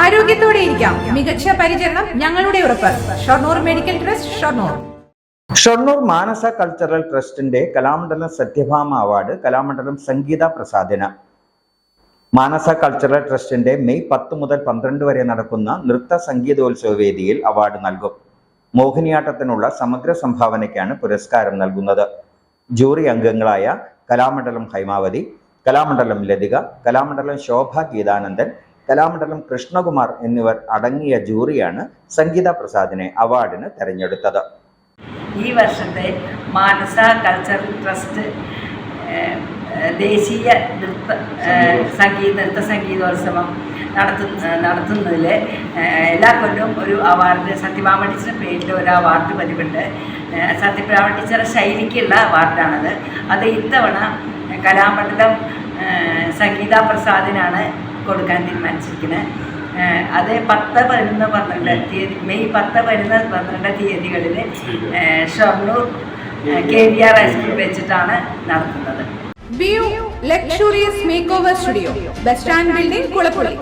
ആരോഗ്യത്തോടെ ഇരിക്കാം. മികച്ച പരിചരണം ഞങ്ങളുടെ ഉറപ്പ്. Shoranur medical trust Shoranur. Shoranur Manasa cultural ട്രസ്റ്റിന്റെ കലാമണ്ഡലം സത്യഭാമ അവാർഡ് കലാമണ്ഡലം സംഗീത പ്രസാദിന് മാനസ കൾച്ചറൽ ട്രസ്റ്റിന്റെ മെയ് പത്ത് മുതൽ പന്ത്രണ്ട് വരെ നടക്കുന്ന നൃത്ത സംഗീതോത്സവ വേദിയിൽ അവാർഡ് നൽകും. മോഹിനിയാട്ടത്തിനുള്ള സമഗ്ര സംഭാവനയ്ക്കാണ് പുരസ്കാരം നൽകുന്നത്. ജൂറി അംഗങ്ങളായ കലാമണ്ഡലം ഹൈമാവതി കലാമണ്ഡലം ലതിക കലാമണ്ഡലം ശോഭ ഗീതാനന്ദൻ കലാമണ്ഡലം കൃഷ്ണകുമാർ എന്നിവർ അടങ്ങിയ ജൂറിയാണ് സംഗീത പ്രസാദിനെ അവാർഡിന് തെരഞ്ഞെടുത്തത്. ഈ വർഷത്തെ മാനസ കൾച്ചർ ട്രസ്റ്റ് ദേശീയ നൃത്ത സംഗീത നൃത്ത സംഗീതോത്സവം നടത്തു നടത്തുന്നതിൽ എല്ലാ കൊല്ലവും ഒരു അവാർഡ് സത്യഭാമ ടീച്ചറിന്റെ പേരിൽ ഒരു അവാർഡ് പതിവുണ്ട്. സത്യഭാമ ടീച്ചറുടെ ശൈലിക്കുള്ള അവാർഡാണത്. അത് ഇത്തവണ കലാമണ്ഡലം സംഗീത പ്രസാദിനാണ് കൊടുക്കാൻ തീരുമാനിച്ചിരിക്കുന്നത് അത് പത്ത് പതിനൊന്ന് പന്ത്രണ്ട് തീയതി മെയ് പത്ത് പതിനൊന്ന് പന്ത്രണ്ട് തീയതികളിൽ ഷൊർണൂർ കെ വി ആർ ഹൈസ്കൂളിൽ വെച്ചിട്ടാണ് നടത്തുന്നത്. View luxurious make over studio bus stand building Kulappully